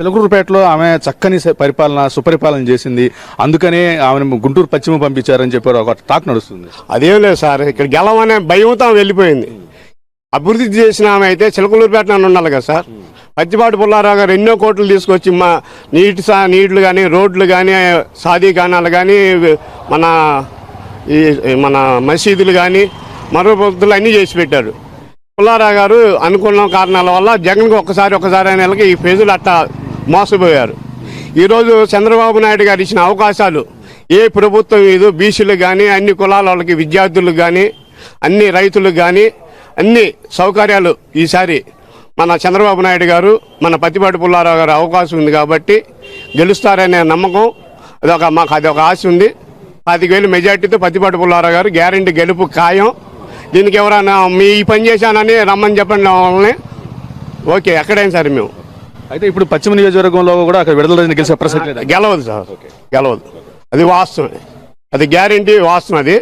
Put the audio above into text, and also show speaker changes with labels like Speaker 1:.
Speaker 1: చిలకూరుపేటలో ఆమె చక్కని పరిపాలన సుపరిపాలన చేసింది. అందుకనే ఆమెను గుంటూరు పశ్చిమ పంపించారని చెప్పారు. ఒక టాక్ నడుస్తుంది.
Speaker 2: అదేం లేదు సార్ ఇక్కడ గెలవనే భయంతో ఆమె వెళ్ళిపోయింది. అభివృద్ధి చేసిన ఆమె అయితే చిలకలూరుపేట అని ఉండాలి కదా సార్. పచ్చిపాటు పుల్లారావు గారు ఎన్నో కోట్లు తీసుకొచ్చి మా నీటి సా నీళ్ళు కానీ రోడ్లు కానీ సాదీఖానాలు కానీ మన ఈ మన మసీదులు కానీ మరో భక్తులు అన్నీ చేసి పెట్టారు. పుల్లారావు గారు అనుకున్న కారణాల వల్ల జగన్కి ఒక్కసారి ఒక్కసారి అనే ఈ ఫేజులు అట్టా మోసపోయారు. ఈరోజు చంద్రబాబు నాయుడు గారు ఇచ్చిన అవకాశాలు ఏ ప్రభుత్వం ఇది బీసీలు కానీ అన్ని కులాల వాళ్ళకి విద్యార్థులకు కానీ అన్ని రైతులకు కానీ అన్ని సౌకర్యాలు ఈసారి మన చంద్రబాబు నాయుడు గారు మన పత్తిపాటి పుల్లారావు గారు అవకాశం ఉంది కాబట్టి గెలుస్తారనే నమ్మకం అదొక మాకు అది ఒక ఆశ ఉంది. పాతిక వేలు మెజార్టీతో పత్తిపాటి పుల్లారావు గారు గ్యారంటీ గెలుపు ఖాయం. దీనికి ఎవరైనా మీ ఈ పని చేశానని రమ్మని చెప్పండి వాళ్ళని. ఓకే ఎక్కడైనా సరే మేము.
Speaker 1: అయితే ఇప్పుడు పశ్చిమ నియోజకవర్గంలో కూడా అక్కడ విడుదల గెలిచే ప్రసక్తి
Speaker 2: గెలవదు సార్. గెలవదు. అది వాస్తవం అది గ్యారంటీ వాస్తవం అది.